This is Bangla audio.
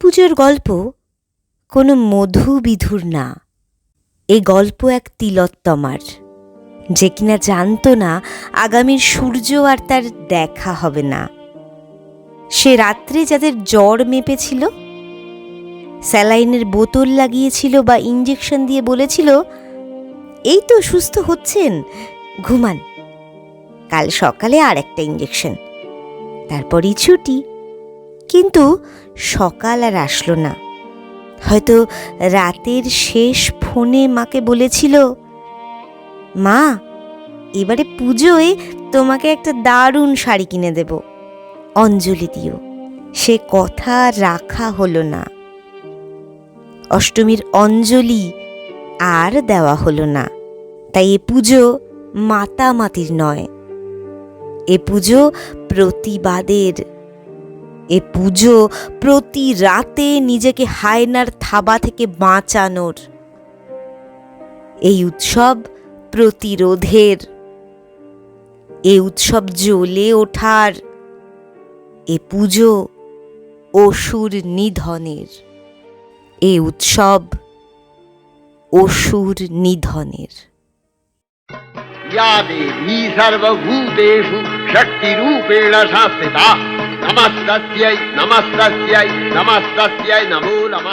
পুজোর গল্প কোনো মধু বিধুর না। এই গল্প এক তিলোত্তমার, যে কিনা জানতো না আগামীর সূর্য আর তার দেখা হবে না। সে রাত্রে যাদের জ্বর মেপেছিল, স্যালাইনের বোতল লাগিয়েছিল বা ইঞ্জেকশন দিয়ে বলেছিল, এই তো সুস্থ হচ্ছেন, ঘুমান। কাল সকালে আর একটা ইঞ্জেকশন তারপরই ছুটি। কিন্তু সকাল আর আসলো না। হয়তো রাতের শেষ ফোনে মাকে বলেছিল, মা, এবারে পুজোয় তোমাকে একটা দারুণ শাড়ি কিনে দেব, অঞ্জলি দিও সে কথা রাখা হলো না। অষ্টমীর অঞ্জলি আর দেওয়া হলো না। তাই এ পুজো মাতামাতির নয়। এ পুজো প্রতিবাদের এ পুজো প্রতি রাতে নিজেকে হায়নার থাবা থেকে বাঁচানোর এই উৎসব প্রতিরোধের এ উৎসব জ্বলে ওঠার এ পুজো অসুর নিধনের এ উৎসব অসুর নিধনের या देवी सर्वभूतेषु शक्तिरूपेण संस्थिता నమస్తస్యై నమస్తస్యై నమస్తస్యై నమో నమ